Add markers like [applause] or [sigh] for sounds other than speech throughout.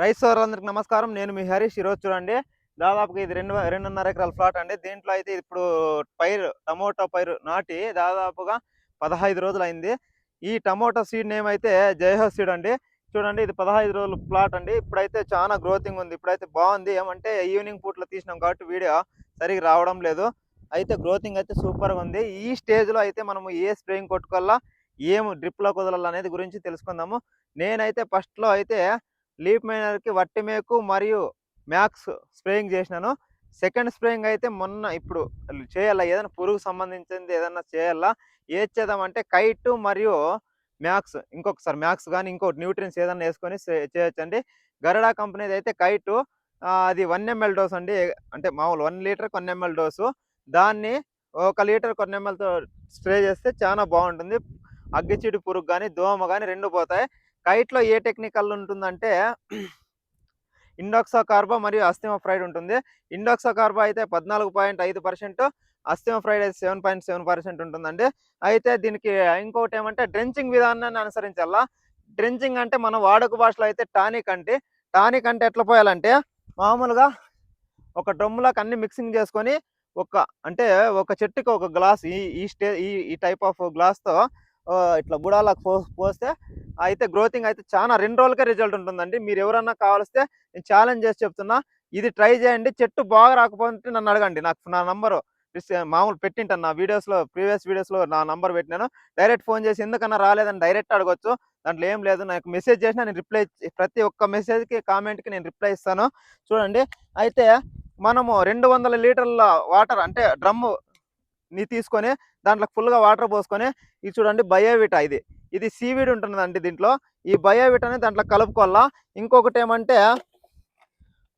Rice సోదరులందరికీ నమస్కారం. నేను మీ హరీష్. ఈరోజు చూడండి దాదాపుగా ఇది రెండు రెండున్నర ఎకరాల ప్లాట్ అండి. దీంట్లో అయితే ఇప్పుడు పైరు టమోటా పైరు నాటి దాదాపుగా పదహైదు రోజులు అయింది. ఈ టమోటా సీడ్ నేమ్ అయితే జయహో సీడ్ అండి. చూడండి ఇది పదహైదు రోజుల ప్లాట్ అండి. ఇప్పుడైతే చాలా గ్రోతింగ్ ఉంది. ఇప్పుడైతే బాగుంది. ఏమంటే ఈవినింగ్ పూట్లో తీసినాం కాబట్టి వీడియో సరిగ్గా రావడం లేదు. అయితే గ్రోతింగ్ అయితే సూపర్గా ఉంది. ఈ స్టేజ్లో అయితే మనము ఏ స్ప్రేయింగ్ కొట్టుకోవాలా ఏం డ్రిప్లో కుదరాలి అనేది గురించి తెలుసుకుందాము. నేనైతే ఫస్ట్లో అయితే లీప్ మైనర్కి వట్టి మేకు మరియు మ్యాక్స్ స్ప్రేయింగ్ చేసినాను. సెకండ్ స్ప్రేయింగ్ అయితే మొన్న ఇప్పుడు చేయాలా? ఏదైనా పురుగు సంబంధించింది ఏదైనా చేయాలా? ఏది చేద్దామంటే కైట్ మరియు మ్యాక్స్ ఇంకొకసారి మ్యాక్స్ కానీ ఇంకో న్యూట్రియన్స్ ఏదైనా వేసుకొని చేయొచ్చండి. గరడా కంపెనీది అయితే కైటు అది వన్ ఎంఎల్ డోస్ అండి. అంటే మామూలు one litre one ML dose. దాన్ని ఒక లీటర్ కొన్ని ఎంఎల్తో స్ప్రే చేస్తే చాలా బాగుంటుంది. అగ్గిచీడి పురుగు కానీ దోమ కానీ రెండు పోతాయి. కైట్లో ఏ టెక్నికల్ ఉంటుందంటే ఇండాక్సా కార్బో మరియు అస్థిమ ఫ్రైడ్ ఉంటుంది. ఇండాక్సా కార్బా అయితే పద్నాలుగు పాయింట్ ఐదు పర్సెంట్ అస్థిమ ఫ్రైడ్ అయితే సెవెన్ పాయింట్ సెవెన్ పర్సెంట్ ఉంటుందండి. అయితే దీనికి ఇంకొకటి ఏమంటే డ్రెంచింగ్ విధానాన్ని అనుసరించాలా? డ్రెంచింగ్ అంటే మన వాడుక భాషలో అయితే టానిక్ అంటే టానిక్ అంటే ఎట్లా పోయాలంటే మామూలుగా ఒక డ్రమ్ములకు అన్ని మిక్సింగ్ చేసుకొని ఒక అంటే ఒక చెట్టుకి ఒక గ్లాస్ ఈ ఈ స్టే ఈ ఈ టైప్ ఆఫ్ గ్లాస్తో ఇట్లా బుడాలకు పో పోస్తే అయితే గ్రోతింగ్ అయితే చాలా రెండు రోజులకే రిజల్ట్ ఉంటుందండి. మీరు ఎవరన్నా కావాలిస్తే నేను ఛాలెంజ్ చేసి చెప్తున్నా. ఇది ట్రై చేయండి. చెట్టు బాగా రాకపోతే నన్ను అడగండి. నాకు నా నంబరు మామూలు పెట్టింటాను. నా వీడియోస్లో ప్రీవియస్ వీడియోస్లో నా నంబర్ పెట్టినాను. డైరెక్ట్ ఫోన్ చేసి ఎందుకన్నా రాలేదని డైరెక్ట్ అడగొచ్చు. దాంట్లో ఏం లేదు. నాకు మెసేజ్ చేసినా నేను రిప్లై ప్రతి ఒక్క మెసేజ్కి కామెంట్కి నేను రిప్లై ఇస్తాను. చూడండి. అయితే మనము రెండు వందల లీటర్ల వాటర్ అంటే డ్రమ్ము ని తీసుకొని దాంట్లో ఫుల్గా వాటర్ పోసుకొని ఇది చూడండి బయోవిటా ఇది. ఇది సీవీడ్ ఉంటుందండి దీంట్లో. ఈ బయోవిటాని దాంట్లో కలుపుకోవాలా? ఇంకొకటి ఏమంటే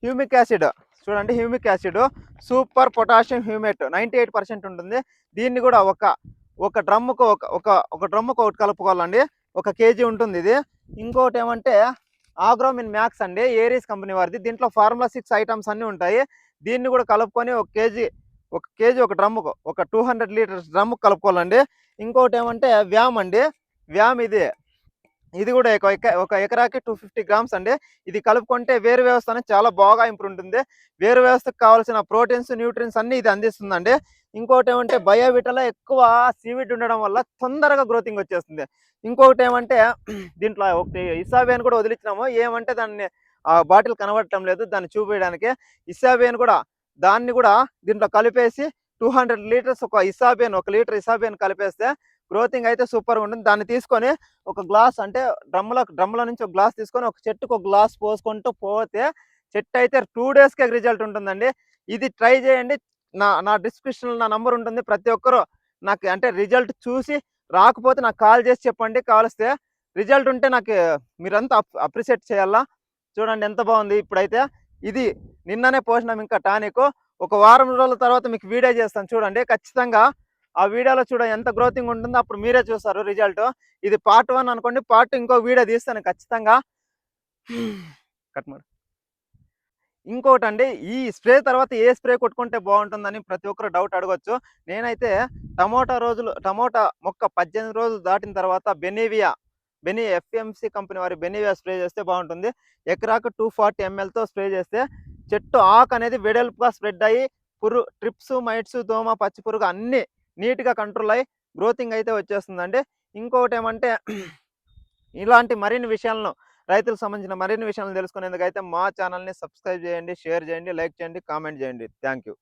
హ్యూమిక్ యాసిడ్. చూడండి humic acid. Super potassium humate. Ninety eight percent ఉంటుంది. దీన్ని కూడా ఒక ఒక డ్రమ్ముకు ఒక ఒక ఒక డ్రమ్ముకు ఒకటి కలుపుకోవాలండి. ఒక కేజీ ఉంటుంది ఇది. ఇంకొకటి ఏమంటే ఆగ్రోమిన్ మ్యాక్స్ అండి. ఏరీస్ కంపెనీ వారిది. దీంట్లో ఫార్ములా సిక్స్ ఐటమ్స్ అన్నీ ఉంటాయి. దీన్ని కూడా కలుపుకొని ఒక కేజీ ఒక కేజీ ఒక డ్రమ్ముకు ఒక టూ హండ్రెడ్ లీటర్స్ డ్రమ్ము కలుపుకోవాలండి. ఇంకొకటి ఏమంటే వ్యామ్ అండి. వ్యామ్ ఇది ఇది కూడా ఒక ఎక- ఒక ఎకరాకి టూ ఫిఫ్టీ గ్రామ్స్ అండి. ఇది కలుపుకుంటే వేరు వ్యవస్థ అనేది చాలా బాగా ఇంప్రూవ్ ఉంటుంది. వేరు వ్యవస్థకు కావాల్సిన ప్రోటీన్స్ న్యూట్రియన్స్ అన్ని ఇది అందిస్తుందండి. ఇంకోటి ఏమంటే బయోవిటలో ఎక్కువ సీవిడ్ ఉండడం వల్ల తొందరగా గ్రోతింగ్ వచ్చేస్తుంది. ఇంకొకటి ఏమంటే [clears throat] దీంట్లో ఒకటి ఇసాబేన్ కూడా వదిలించినాము ఏమంటే దాన్ని ఆ బాటిల్ కనబడటం లేదు దాన్ని చూపించడానికి ఇసాబేన్ కూడా దాన్ని కూడా దీంట్లో కలిపేసి టూ హండ్రెడ్ లీటర్స్ ఒక ఇసాబేన్ ఒక లీటర్ ఇసాబేన్ కలిపేస్తే గ్రోతింగ్ అయితే సూపర్ ఉంటుంది. దాన్ని తీసుకొని ఒక గ్లాస్ అంటే డ్రమ్లో డ్రమ్లో నుంచి ఒక గ్లాస్ తీసుకొని ఒక చెట్టుకు ఒక గ్లాస్ పోసుకుంటూ పోతే చెట్టు అయితే టూ డేస్కే రిజల్ట్ ఉంటుందండి. ఇది ట్రై చేయండి. నా నా డిస్క్రిప్షన్లో నా నంబర్ ఉంటుంది. ప్రతి ఒక్కరూ నాకు అంటే రిజల్ట్ చూసి రాకపోతే నాకు కాల్ చేసి చెప్పండి. కావలిస్తే రిజల్ట్ ఉంటే నాకు మీరంతా అప్రిషియేట్ చేయాలా? చూడండి ఎంత బాగుంది. ఇప్పుడైతే ఇది నిన్ననే పోసినాం ఇంకా టానిక్. ఒక వారం రోజుల తర్వాత మీకు వీడియో చేస్తాను. చూడండి ఖచ్చితంగా ఆ వీడియోలో చూడ ఎంత గ్రోతింగ్ ఉంటుందో అప్పుడు మీరే చూస్తారు రిజల్ట్. ఇది పార్ట్ వన్ అనుకోండి పార్ట్ ఇంకో వీడియో తీస్తాను ఖచ్చితంగా. కట్ మాడు. ఇంకోటి అండి ఈ స్ప్రే తర్వాత ఏ స్ప్రే కొట్టుకుంటే బాగుంటుందని ప్రతి ఒక్కరు డౌట్ అడగొచ్చు. నేనైతే టమోటా రోజులు టమోటా మొక్క పద్దెనిమిది రోజులు దాటిన తర్వాత బెనేవియా బెనీ ఎఫ్ఎంసి కంపెనీ వారి బెనేవియా స్ప్రే చేస్తే బాగుంటుంది. ఎకరాకు టూ ఫార్టీ ఎంఎల్తో స్ప్రే చేస్తే చెట్టు ఆకు అనేది వెడల్పుగా స్ప్రెడ్ అయ్యి పురు ట్రిప్స్ మైట్స్ దోమ పచ్చి పురుగు అన్నీ నీట్గా కంట్రోల్ అయ్యి గ్రోతింగ్ అయితే వచ్చేస్తుందండి. ఇంకొకటి ఏమంటే ఇలాంటి మరిన్ని విషయాలను రైతులకు సంబంధించిన మరిన్ని విషయాలను తెలుసుకునేందుకైతే మా ఛానల్ని సబ్స్క్రైబ్ చేయండి షేర్ చేయండి లైక్ చేయండి కామెంట్ చేయండి. Thank you